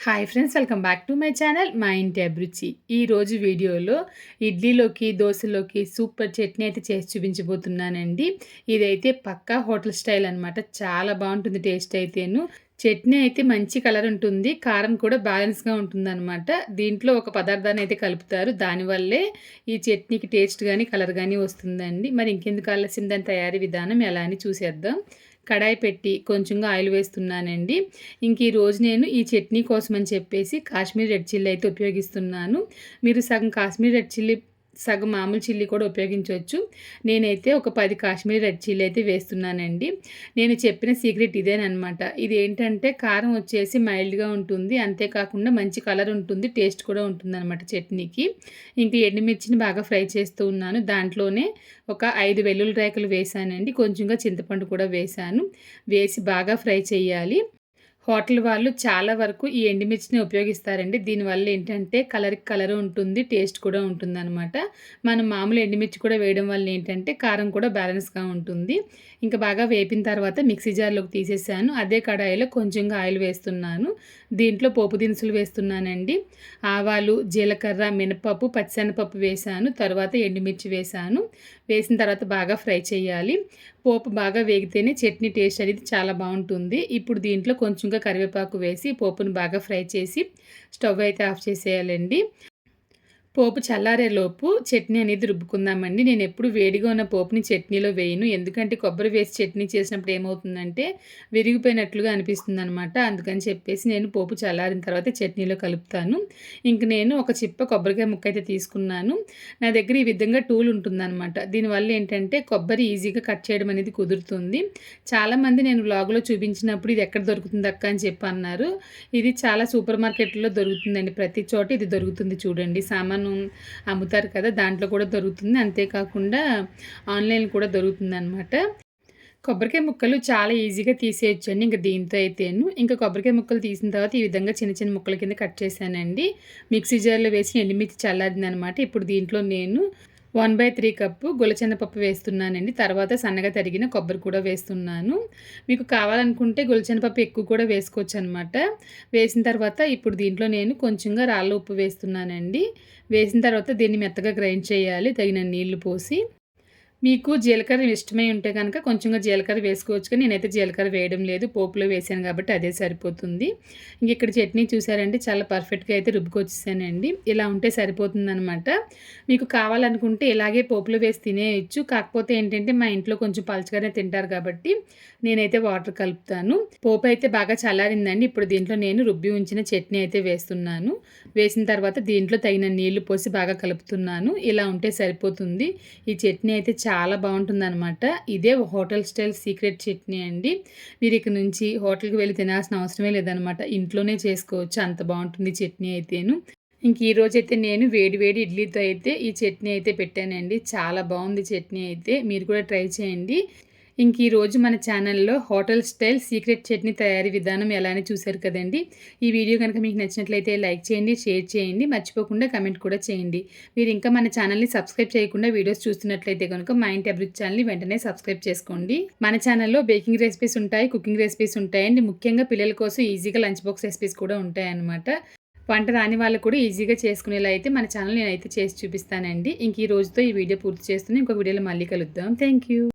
Hi friends welcome back to my channel మా ఇంటి అభిరుచి ఈరోజు వీడియోలో ఇడ్లీలోకి దోశలోకి సూపర్ చట్నీ అయితే చేసి చూపించబోతున్నానండి. ఇదైతే పక్కా హోటల్ స్టైల్ అనమాట చాలా బాగుంటుంది టేస్ట్ అయితేను. చట్నీ అయితే మంచి కలర్ ఉంటుంది. కారం కూడా బ్యాలెన్స్గా ఉంటుందన్నమాట. దీంట్లో ఒక పదార్థాన్ని అయితే కలుపుతారు. దానివల్లే ఈ చట్నీకి టేస్ట్ కానీ కలర్ కానీ వస్తుందండి. మరి ఇంకెందుకు ఆలస్యం? దాని తయారీ విధానం ఎలా అని చూసేద్దాం. కడాయి పెట్టి కొంచెంగా ఆయిల్ వేస్తున్నానండి. ఇంక ఈరోజు నేను ఈ చట్నీ కోసం అని చెప్పేసి కాశ్మీర్ రెడ్ చిల్లీ అయితే ఉపయోగిస్తున్నాను. మీరు సగం కాశ్మీర్ రెడ్ చిల్లీ సగం మామూలు చిల్లీ కూడా ఉపయోగించవచ్చు. నేనైతే ఒక పది కాశ్మీరీ రెడ్ చిల్లీ అయితే వేస్తున్నానండి. నేను చెప్పిన సీక్రెట్ ఇదేనమాట ఇది ఏంటంటే కారం వచ్చేసి మైల్డ్గా ఉంటుంది. అంతేకాకుండా మంచి కలర్ ఉంటుంది. టేస్ట్ కూడా ఉంటుంది అనమాట చట్నీకి. ఇంక ఎండుమిర్చిని బాగా ఫ్రై చేస్తూ ఉన్నాను. దాంట్లోనే ఒక ఐదు వెల్లుల్లి రేకలు వేసానండి. కొంచెంగా చింతపండు కూడా వేసాను. వేసి బాగా ఫ్రై చేయాలి. హోటల్ వాళ్ళు చాలా వరకు ఈ ఎండుమిర్చిని ఉపయోగిస్తారండి. దీనివల్ల ఏంటంటే కలర్కి కలర్ ఉంటుంది టేస్ట్ కూడా ఉంటుంది అనమాట మనం మామూలు ఎండుమిర్చి కూడా వేయడం వల్ల ఏంటంటే కారం కూడా బ్యాలెన్స్గా ఉంటుంది. ఇంకా బాగా వేపిన తర్వాత మిక్సీ జార్లోకి తీసేసాను. అదే కడాయిలో కొంచెంగా ఆయిల్ వేస్తున్నాను. దీంట్లో పోపు దినుసులు వేస్తున్నానండి. ఆవాలు జీలకర్ర మినపప్పు పచ్చిశనగపప్పు వేసాను. తర్వాత ఎండుమిర్చి వేసాను. వేసిన తర్వాత బాగా ఫ్రై చేయాలి. పోపు బాగా వేగితేనే చట్నీ టేస్ట్ అనేది చాలా బాగుంటుంది. ఇప్పుడు దీంట్లో కొంచెంగా కరివేపాకు వేసి పోపును బాగా ఫ్రై చేసి స్టవ్ అయితే ఆఫ్ చేసేయాలండి. పోపు చల్లారేలోపు చట్నీ అనేది రుబ్బుకుందామండి. నేను ఎప్పుడు వేడిగా ఉన్న పోపుని చట్నీలో వేయను. ఎందుకంటే కొబ్బరి వేసి చట్నీ చేసినప్పుడు ఏమవుతుందంటే విరిగిపోయినట్లుగా అనిపిస్తుంది అనమాట అందుకని చెప్పేసి నేను పోపు చల్లారిన తర్వాత చట్నీలో కలుపుతాను. ఇంక నేను ఒక చిప్ప కొబ్బరికాయ ముక్క అయితే తీసుకున్నాను. నా దగ్గర ఈ విధంగా టూల్ ఉంటుందన్నమాట. దీనివల్ల ఏంటంటే కొబ్బరి ఈజీగా కట్ చేయడం అనేది కుదురుతుంది. చాలామంది నేను వ్లాగ్లో చూపించినప్పుడు ఇది ఎక్కడ దొరుకుతుంది అక్క అని చెప్పి అన్నారు. ఇది చాలా సూపర్ మార్కెట్లో దొరుకుతుందండి. ప్రతి చోట ఇది దొరుకుతుంది చూడండి. సామాన్ సామాను అమ్ముతారు కదా దాంట్లో కూడా దొరుకుతుంది. అంతేకాకుండా ఆన్లైన్ కూడా దొరుకుతుంది అనమాట కొబ్బరికాయ ముక్కలు చాలా ఈజీగా తీసేయచ్చండి ఇంకా దీంతో అయితేను. ఇంకా కొబ్బరికాయ ముక్కలు తీసిన తర్వాత ఈ విధంగా చిన్న చిన్న ముక్కల కింద కట్ చేశానండి. మిక్సీ జార్లో వేసి ఎండుమిర్చి చల్లారింది అనమాట ఇప్పుడు దీంట్లో నేను వన్ బై త్రీ కప్పు గులచెనపప్పు వేస్తున్నానండి. తర్వాత సన్నగా తరిగిన కొబ్బరి కూడా వేస్తున్నాను. మీకు కావాలనుకుంటే గులచెనపప్పు ఎక్కువ కూడా వేసుకోవచ్చు అనమాట వేసిన తర్వాత ఇప్పుడు దీంట్లో నేను కొంచెంగా రాళ్ళ ఉప్పు వేస్తున్నానండి. వేసిన తర్వాత దీన్ని మెత్తగా గ్రైండ్ చేయాలి తగిన నీళ్ళు పోసి. మీకు జీలకర్ర ఇష్టమై ఉంటే కనుక కొంచెంగా జీలకర్ర వేసుకోవచ్చు కానీ నేనైతే జీలకర్ర వేయడం లేదు. పోపులో వేసాను కాబట్టి అదే సరిపోతుంది. ఇంక ఇక్కడ చట్నీ చూసారంటే చాలా పర్ఫెక్ట్గా అయితే రుబ్బుకొచ్చేసానండి. ఇలా ఉంటే సరిపోతుందనమాట మీకు కావాలనుకుంటే ఇలాగే పోపులో వేసి తినేయచ్చు. కాకపోతే ఏంటంటే మా ఇంట్లో కొంచెం పలచగానే తింటారు కాబట్టి నేనైతే వాటర్ కలుపుతాను. పోపు అయితే బాగా చల్లారిందండి. ఇప్పుడు దీంట్లో నేను రుబ్బి ఉంచిన చట్నీ అయితే వేస్తున్నాను. వేసిన తర్వాత దీంట్లో తగిన నీళ్ళు పోసి బాగా కలుపుతున్నాను. ఇలా ఉంటే సరిపోతుంది. ఈ చట్నీ అయితే చాలా బాగుంటుంది అనమాట ఇదే హోటల్ స్టైల్ సీక్రెట్ చట్నీ అండి. మీరు ఇక్కడ నుంచి హోటల్కి వెళ్ళి తినాల్సిన అవసరమే లేదనమాట ఇంట్లోనే చేసుకోవచ్చు. అంత బాగుంటుంది చట్నీ అయితేను. ఇంక ఈరోజు అయితే నేను వేడి వేడి ఇడ్లీతో అయితే ఈ చట్నీ అయితే పెట్టానండి. చాలా బాగుంది చట్నీ అయితే. మీరు కూడా ట్రై చేయండి. ఇంక ఈరోజు మన ఛానల్లో హోటల్ స్టైల్ సీక్రెట్ చట్నీ తయారీ విధానం ఎలా అని చూశారు కదండి. ఈ వీడియో కనుక మీకు నచ్చినట్లయితే లైక్ చేయండి షేర్ చేయండి మర్చిపోకుండా కమెంట్ కూడా చేయండి. మీరు ఇంకా మన ఛానల్ని సబ్స్క్రైబ్ చేయకుండా వీడియోస్ చూస్తున్నట్లయితే కనుక మా ఇంటి అభివృద్ధి ఛానల్ని వెంటనే సబ్స్క్రైబ్ చేసుకోండి. మన ఛానల్లో బేకింగ్ రెసిపీస్ ఉంటాయి కుకింగ్ రెసిపీస్ ఉంటాయండి. ముఖ్యంగా పిల్లల కోసం ఈజీగా లంచ్ బాక్స్ రెసిపీస్ కూడా ఉంటాయన్నమాట. వంట రాని వాళ్ళు కూడా ఈజీగా చేసుకునేలా అయితే మన ఛానల్ నేనైతే చేసి చూపిస్తానండి. ఇంక ఈ రోజుతో ఈ వీడియో పూర్తి చేస్తున్నాను. ఇంకొక వీడియోలో మళ్ళీ కలుద్దాం. థ్యాంక్